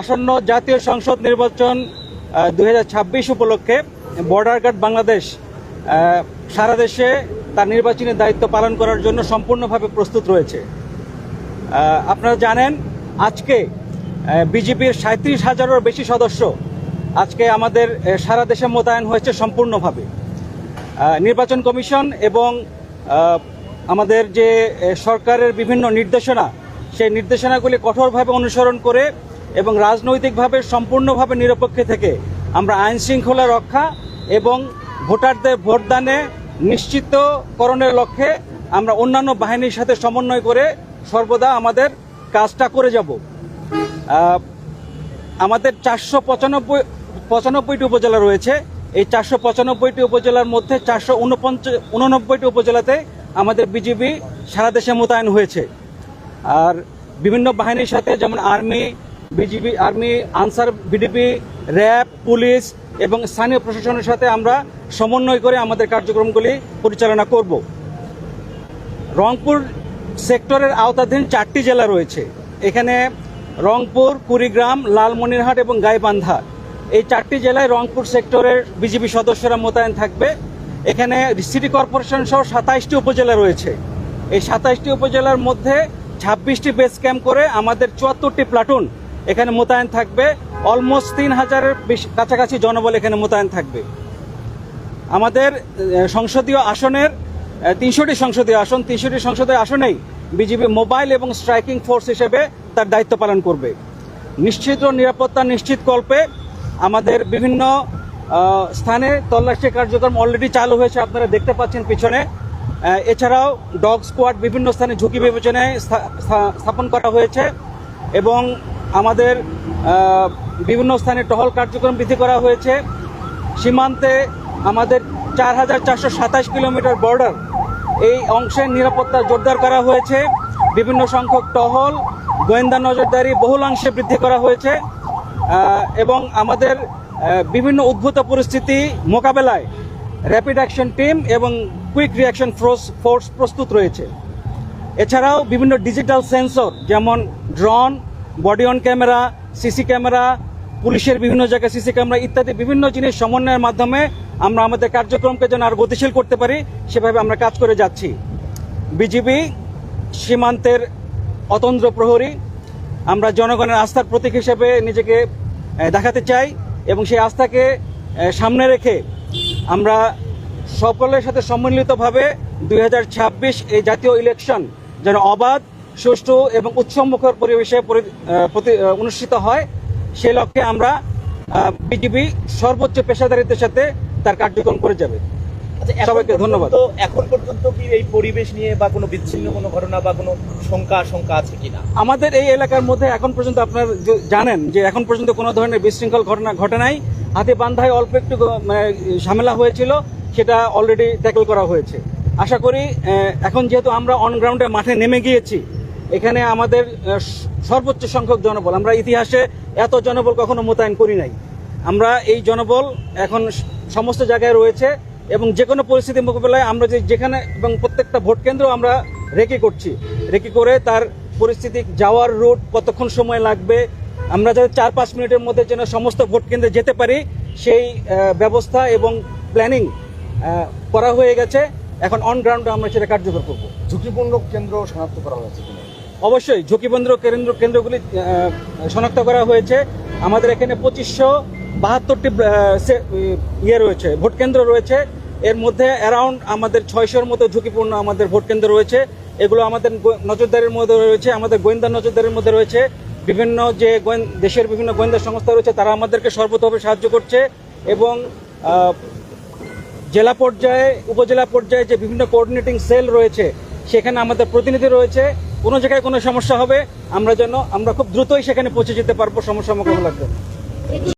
আসন্ন জাতীয় সংসদ নির্বাচন দু হাজার ছাব্বিশ উপলক্ষে বর্ডার গার্ড বাংলাদেশ সারা দেশে তার নির্বাচনী দায়িত্ব পালন করার জন্য সম্পূর্ণভাবে প্রস্তুত রয়েছে। আপনারা জানেন, আজকে বিজেপির সাঁত্রিশ হাজারেরও বেশি সদস্য আজকে আমাদের সারা দেশে মোতায়েন হয়েছে সম্পূর্ণভাবে। নির্বাচন কমিশন এবং আমাদের যে সরকারের বিভিন্ন নির্দেশনা, সেই নির্দেশনাগুলি কঠোরভাবে অনুসরণ করে এবং রাজনৈতিকভাবে সম্পূর্ণভাবে নিরপেক্ষ থেকে আমরা আইন শৃঙ্খলা রক্ষা এবং ভোটারদের ভোটদানে নিশ্চিতকরণের লক্ষ্যে আমরা অন্যান্য বাহিনীর সাথে সমন্বয় করে সর্বদা আমাদের কাজটা করে যাব। আমাদের চারশো পঁচানব্বই পঁচানব্বইটি উপজেলা রয়েছে। এই চারশো পঁচানব্বইটি উপজেলার মধ্যে চারশো উননব্বইটি উপজেলাতে আমাদের বিজিবি সারা দেশে মোতায়েন হয়েছে। আর বিভিন্ন বাহিনীর সাথে যেমন army BGB, army, Ansar, BDP, RAB, police এবং স্থানীয় প্রশাসনের সাথে আমরা সমন্বয় করে আমাদের কার্যক্রমগুলি পরিচালনা করব। রংপুর সেক্টরের আওতাধীন চারটি জেলা রয়েছে। এখানে রংপুর, কুড়িগ্রাম, লালমনিরহাট এবং গাইবান্ধা। এই চারটি জেলায় রংপুর সেক্টরের বিজেপি সদস্যরা মোতায়েন থাকবে। এখানে সিটি কর্পোরেশন সহ সাতাইশটি উপজেলা রয়েছে। এই সাতাইশটি উপজেলার মধ্যে ছাব্বিশটি বেস ক্যাম্প করে আমাদের চুয়াত্তরটি প্লাটুন এখানে মোতায়েন থাকবে। অলমোস্ট তিন হাজারের কাছাকাছি জনবল এখানে মোতায়েন থাকবে। আমাদের সংসদীয় আসনের তিনশোটি সংসদীয় আসন। তিনশোটি সংসদীয় আসনেই বিজেপি মোবাইল এবং স্ট্রাইকিং ফোর্স হিসেবে তার দায়িত্ব পালন করবে। নিশ্চিত ও নিরাপত্তা নিশ্চিত কল্পে আমাদের বিভিন্ন স্থানে তল্লাশি কার্যক্রম অলরেডি চালু হয়েছে, আপনারা দেখতে পাচ্ছেন পিছনে। এছাড়াও ডগ স্কোয়াড বিভিন্ন স্থানে ঝুঁকি বিবেচনায় স্থা- স্থা- স্থাপন করা হয়েছে এবং আমাদের বিভিন্ন স্থানে টহল কার্যক্রম বৃদ্ধি করা হয়েছে। সীমান্তে আমাদের চার হাজার চারশো সাতাশ কিলোমিটার বর্ডার এই অংশের নিরাপত্তা জোরদার করা হয়েছে। বিভিন্ন সংখ্যক টহল, গোয়েন্দা নজরদারি বহুলাংশে বৃদ্ধি করা হয়েছে। এবং আমাদের বিভিন্ন উদ্ভূত পরিস্থিতি মোকাবেলায় র্যাপিড অ্যাকশন টিম এবং কুইক রিয়াকশন ফোর্স ফোর্স প্রস্তুত রয়েছে। এছাড়াও বিভিন্ন ডিজিটাল সেন্সর যেমন drone body on camera, CC camera, পুলিশের বিভিন্ন জায়গায় সিসি ক্যামেরা ইত্যাদি বিভিন্ন জিনিস সমন্বয়ের মাধ্যমে আমরা আমাদের কার্যক্রমকে যেন আরও গতিশীল করতে পারি, সেভাবে আমরা কাজ করে যাচ্ছি। বিজিবি সীমান্তের অতন্ত্র প্রহরী, আমরা জনগণের আস্থার প্রতীক হিসেবে নিজেকে দেখাতে চাই এবং সেই আস্থাকে সামনে রেখে আমরা সকলের সাথে সম্মিলিতভাবে দুই হাজার ছাব্বিশ এই জাতীয় ইলেকশন যেন অবাধ সুষ্ঠু এবং উৎসবমুখর পরিবেশে অনুষ্ঠিত হয়। সেই লক্ষ্যে আমরা বিজিবি সর্বোচ্চ পেশাদারিত্বের সাথে তার কার্যক্রম করে যাবে। আচ্ছা, সবাইকে ধন্যবাদ। এখন পর্যন্ত কি এই পরিবেশ নিয়ে বা কোনো বিচ্ছিন্ন কোনো ঘটনা বা কোনো শঙ্কা আশঙ্কা আছে কিনা? আমাদের এই এলাকার মধ্যে এখন পর্যন্ত আপনারা জানেন যে এখন পর্যন্ত কোনো ধরনের বিশৃঙ্খল ঘটনা ঘটে নাই। হাতে বান্ধায় অল্প একটু মানে ঝামেলা হয়েছিল সেটা অলরেডি ট্যাকল করা হয়েছে। আশা করি এখন যেহেতু আমরা অন গ্রাউন্ডে মাঠে নেমে গিয়েছি এখানে আমাদের সর্বোচ্চ সংখ্যক জনবল। আমরা ইতিহাসে এত জনবল কখনো মোতায়েন করি নাই। আমরা এই জনবল এখন সমস্ত জায়গায় রয়েছে এবং যে কোনো পরিস্থিতি মোকাবেলায় আমরা যে, যেখানে এবং প্রত্যেকটা ভোট কেন্দ্র আমরা রেকি করছি। রেকি করে তার পরিস্থিতি, যাওয়ার রুট, কতক্ষণ সময় লাগবে, আমরা যাতে চার পাঁচ মিনিটের মধ্যে যেন সমস্ত ভোট কেন্দ্রে যেতে পারি, সেই ব্যবস্থা এবং প্ল্যানিং করা হয়ে গেছে। এখন অন গ্রাউন্ডে আমরা সেটা কার্যকর করব। ঝুঁকিপূর্ণ কেন্দ্র শনাক্ত করা হয়েছে অবশ্যই ঝুঁকিবন্ধ কেন্দ্র কেন্দ্রগুলি শনাক্ত করা হয়েছে। আমাদের এখানে পঁচিশশো বাহাত্তরটি ইয়ে রয়েছে, ভোট কেন্দ্র রয়েছে। এর মধ্যে অ্যারাউন্ড আমাদের ছয়শোর মতো ঝুঁকিপূর্ণ আমাদের ভোট কেন্দ্র রয়েছে। এগুলো আমাদের নজরদারির মধ্যে রয়েছে, আমাদের গোয়েন্দা নজরদারির মধ্যে রয়েছে। বিভিন্ন যে দেশের বিভিন্ন গোয়েন্দা সংস্থা রয়েছে, তারা আমাদেরকে সর্বতভাবে সাহায্য করছে এবং জেলা পর্যায়ে, উপজেলা পর্যায়ে যে বিভিন্ন কোঅর্ডিনেটিং সেল রয়েছে, সেখানে আমাদের প্রতিনিধি রয়েছে। কোনো জায়গায় কোনো সমস্যা হবে, আমরা যেন, আমরা খুব দ্রুতই সেখানে পৌঁছে যেতে পারব সমস্যা মোকাবেলার জন্য